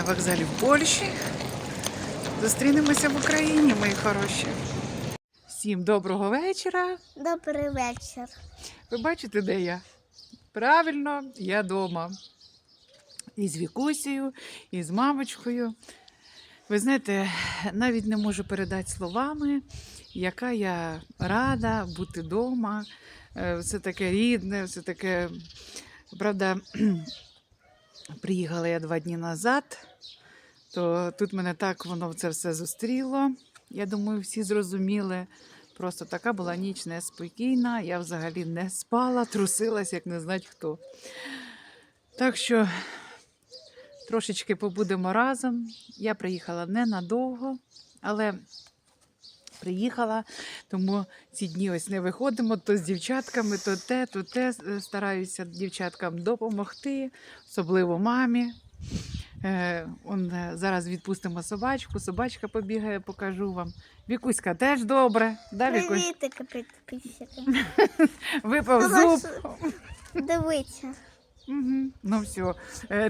на вокзалі в Польщі. Зустрінемося в Україні, мої хороші. Всім доброго вечора. Добрий вечір. Ви бачите, де я? Правильно, я вдома. І з Вікусею, і з мамочкою. Ви знаєте, навіть не можу передати словами, яка я рада бути вдома. Е, Все таке рідне, все таке. Правда, приїхала я два дні назад, то тут мене так воно це все зустріло. Я думаю, всі зрозуміли. Просто така була ніч неспокійна. Я взагалі не спала, трусилась, як не знать хто. Так що трошечки побудемо разом. Я приїхала ненадовго, але приїхала, тому ці дні ось не виходимо то з дівчатками, то те, то те. Е, Стараюся дівчаткам допомогти, особливо мамі. Е, он, е, зараз відпустимо собачку, собачка побігає, покажу вам. Вікуська теж добре. Да, Вікусь? Випав Давай, зуб. Дивіться. Угу. Ну все.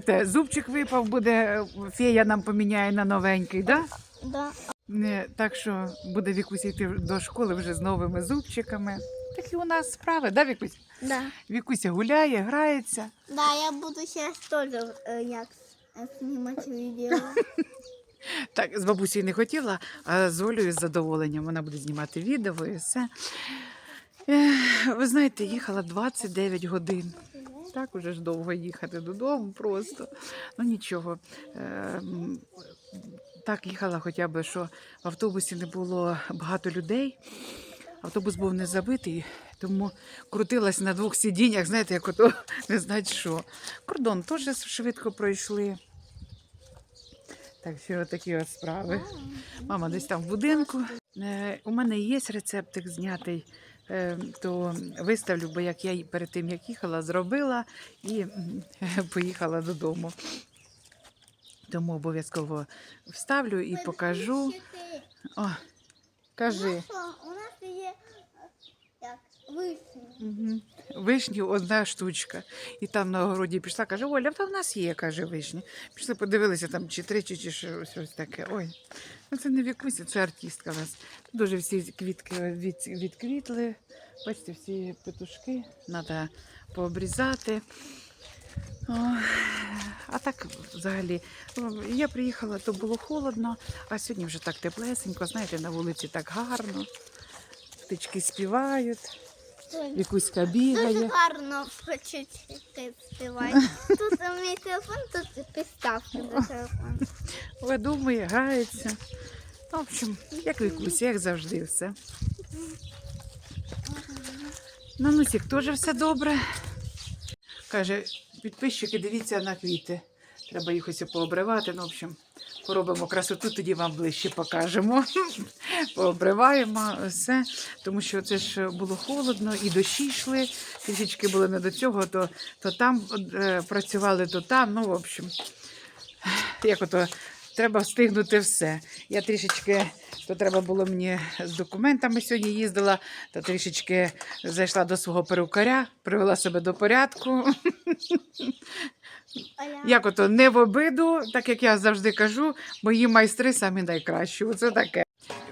Те, зубчик випав, буде, фея нам поміняє на новенький, да? Да. Не, так що буде Вікуся йти до школи вже з новими зубчиками. Такі у нас справи, да, Вікусь? Да. Вікуся гуляє, грається. Да, я буду зараз теж е, як е, знімати відео. Так, з бабусею не хотіла, а з Олею з задоволенням. Вона буде знімати відео і все. Ви знаєте, їхала 29 годин. Так уже ж довго їхати додому просто. Ну нічого. Ем, Так їхала хоча б, що в автобусі не було багато людей. Автобус був не забитий, тому крутилась на двох сидіннях, знаєте, як ото не знати що. Кордон теж швидко пройшли. Так що такі от справи. Мама десь там в будинку. Е, У мене є рецептик знятий, е, то виставлю, бо як я перед тим як їхала, зробила і поїхала додому. Тому обов'язково вставлю і покажу. О, кажи. У нас є як вишня. Угу. Вишні одна штучка. І там на огороді пішла, каже, Оля, та в нас є, каже, вишні. Пішли, подивилися там чи три, чи, чи щось таке. Ой, ну це не вікуся, це артистка у нас. Дуже всі квітки від, відквітли. Бачите, всі петушки треба пообрізати. О, а так взагалі, ну, я приїхала, то було холодно, а сьогодні вже так теплесенько, знаєте, на вулиці так гарно. Птички співають. Вікуська Дуже гарно хочуть співати. Тут мій телефон, тут підставки до телефону. Видумує, грається. В общем, як Вікуся, як завжди все. Нанусік теж все добре. Каже, підписчики, дивіться на квіти. Треба їх ось пообривати. Ну, в общем, поробимо красоту, тоді вам ближче покажемо. Пообриваємо все, тому що це ж було холодно і дощі йшли. Трішечки були не до цього, то, то там е, працювали, то там. Ну, в общем, як ото треба встигнути все. Я трішечки, то треба було мені з документами сьогодні їздила, то трішечки зайшла до свого перукаря, привела себе до порядку. Як ото не в обиду, так як я завжди кажу, мої майстри самі найкращі. Оце таке.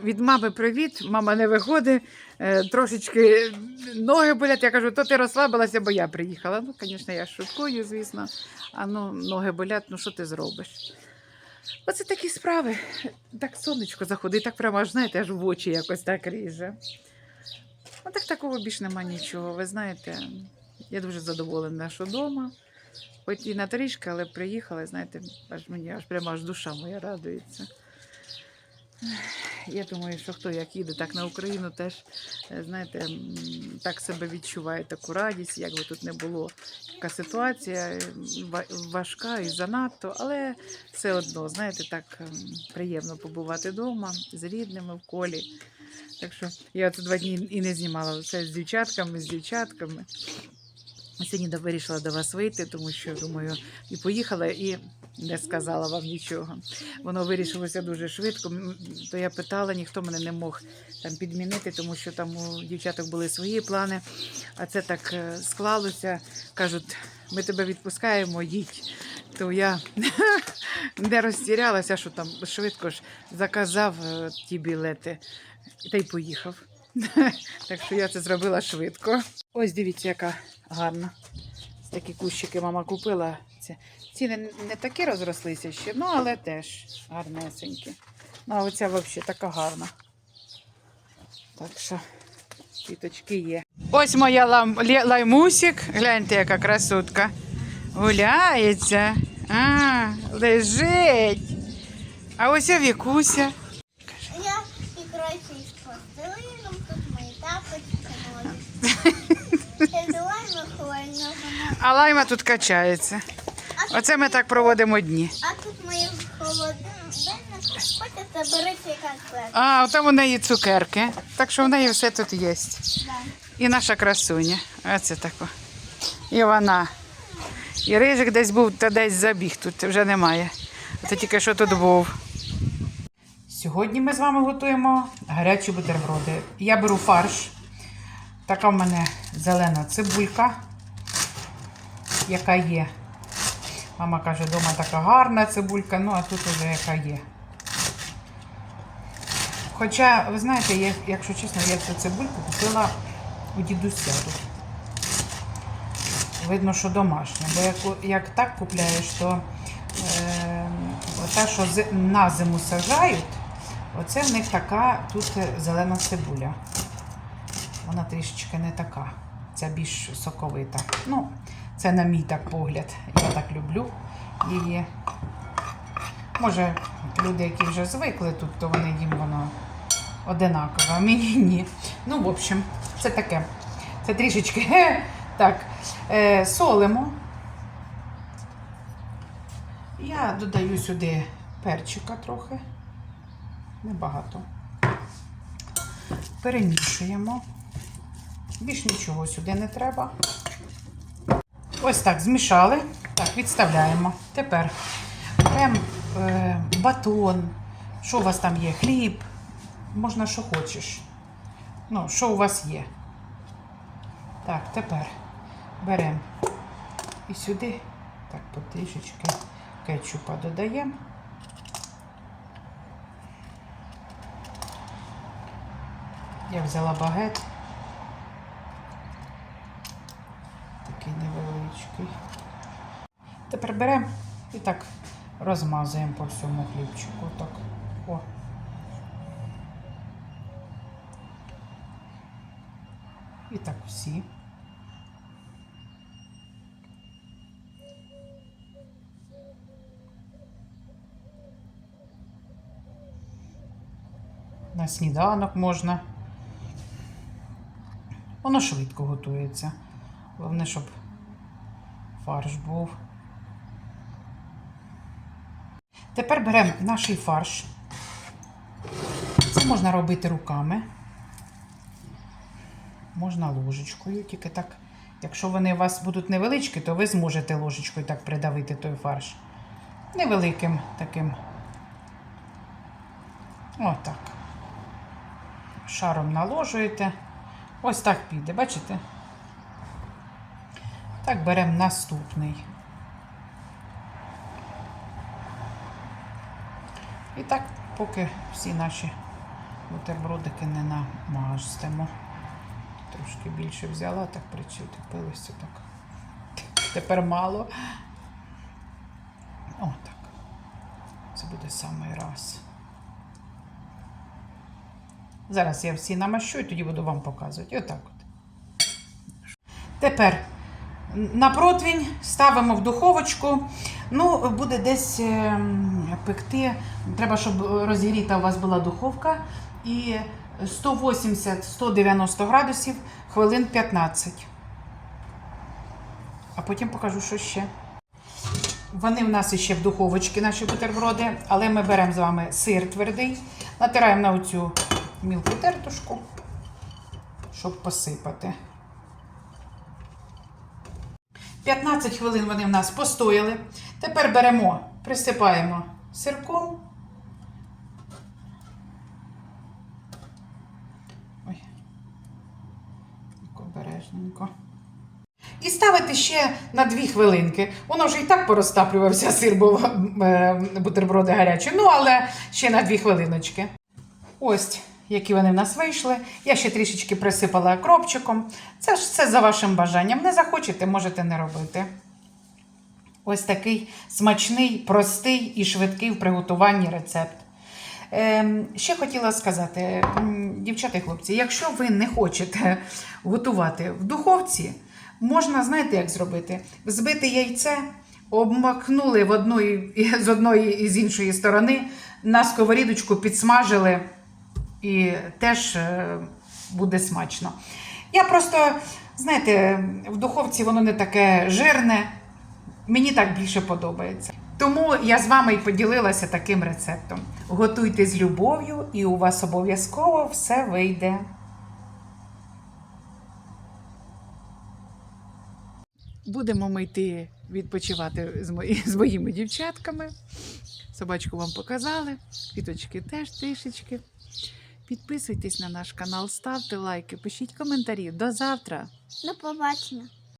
Від мами привіт, мама не виходить, е, трошечки ноги болять. Я кажу, то ти розслабилася, бо я приїхала. Ну, звісно, я шуткую, звісно. А ну, ноги болять, ну що ти зробиш? Оце такі справи. Так сонечко заходить, так прямо аж знаєте, аж в очі якось так ріже. А так такого більш нема нічого. Ви знаєте, я дуже задоволена, що вдома. Хоч і на трішки, але приїхала, знаєте, аж мені аж прямо аж душа моя радується. Я думаю, що хто як їде так на Україну, теж е, знаєте, так себе відчуває таку радість, як би тут не було. Така ситуація е, важка і занадто, але все одно, знаєте, так ем, приємно побувати вдома з рідними в колі. Так що я це два дні і не знімала все з дівчатками, з дівчатками. Сьогодні вирішила до вас вийти, тому що думаю, і поїхала, і не сказала вам нічого. Воно вирішилося дуже швидко. То я питала, ніхто мене не мог там підмінити, тому що там у дівчаток були свої плани. А це так е, склалося. Кажуть, ми тебе відпускаємо, їдь. то я не розтірялася, що там швидко ж заказав е, ті білети та й поїхав. Так що я це зробила швидко. Ось дивіться, яка гарна. Такі кущики мама купила. Ціни не такі розрослися ще, ну але теж гарнесенькі. Ну, а оця взагалі така гарна. Так що квіточки є. Ось моя лам... лаймусик. Гляньте, яка красотка. Гуляється. А, лежить. А ось і Вікуся. Я і коротше із пластилином, тут мої тапочки нові. Я взяла і виховальна вона. А лайма тут качається. Оце ми так проводимо дні. А тут мої холодильник. А, там у неї цукерки. Так що в неї все тут є. І наша красуня. Оце тако. І вона. І рижик десь був, та десь забіг тут вже немає. Це тільки що тут був. Сьогодні ми з вами готуємо гарячі бутерброди. Я беру фарш. Така в мене зелена цибулька, яка є. Мама каже, вдома така гарна цибулька, ну а тут уже яка є. Хоча, ви знаєте, я, якщо чесно, я цю цибульку купила у дідуся тут. Видно, що домашня. Бо як, як так купляєш, то е, та, що на зиму сажають, оце в них така тут зелена цибуля. Вона трішечки не така. Ця більш соковита. Ну, це на мій так погляд. Я так люблю її. Може, люди, які вже звикли тут, то вони їм воно одинаково, а мені ні. Ну, в общем, це таке. Це трішечки так. Е, солимо. Я додаю сюди перчика трохи. Небагато. Перемішуємо. Більш нічого сюди не треба. Ось так змішали. Так, відставляємо. Тепер беремо е, батон. Що у вас там є? Хліб. Можна що хочеш. Ну, що у вас є. Так, тепер беремо і сюди так потрішечки кетчупа додаємо. Я взяла багет. Такий невеличкий. Тепер беремо і так розмазуємо по всьому хлібчику. Так. О. І так всі. На сніданок можна. Воно швидко готується. Головне, щоб фарш був. Тепер беремо наш фарш. Це можна робити руками. Можна ложечкою, тільки так. Якщо вони у вас будуть невеличкі, то ви зможете ложечкою так придавити той фарш. Невеликим таким. Отак. Шаром наложуєте. Ось так піде, бачите? Так беремо наступний. І так, поки всі наші бутербродики не намажтемо. Трошки більше взяла, так причепилося так. Тепер мало. О, так. Це буде самий раз. Зараз я всі намащу і тоді буду вам показувати. Отак от. Тепер на противень ставимо в духовочку. Ну, буде десь ем, пекти. Треба, щоб розігріта у вас була духовка. І 180-190 градусів хвилин 15. А потім покажу, що ще. Вони в нас ще в духовочці, наші бутерброди, але ми беремо з вами сир твердий, натираємо на оцю мілку тертушку, щоб посипати. 15 хвилин вони в нас постояли. Тепер беремо, присипаємо сирком. Ой, обережненько. І ставити ще на дві хвилинки. Воно вже і так порозтаплювався сир, бо е, бутерброди гарячі. Ну, але ще на дві хвилиночки. Ось які вони в нас вийшли. Я ще трішечки присипала кропчиком. Це ж все за вашим бажанням. Не захочете, можете не робити. Ось такий смачний, простий і швидкий в приготуванні рецепт. Ем, ще хотіла сказати, дівчата і хлопці, якщо ви не хочете готувати в духовці, можна, знаєте, як зробити? Взбити яйце, обмакнули в одної, з одної і з іншої сторони, на сковорідочку підсмажили і теж е, буде смачно. Я просто, знаєте, в духовці воно не таке жирне, мені так більше подобається. Тому я з вами і поділилася таким рецептом. Готуйте з любов'ю, і у вас обов'язково все вийде. Будемо ми йти відпочивати з, мої, з моїми дівчатками. Собачку вам показали, квіточки теж трішечки. Підписуйтесь на наш канал, ставте лайки, пишіть коментарі. До завтра! До побачення.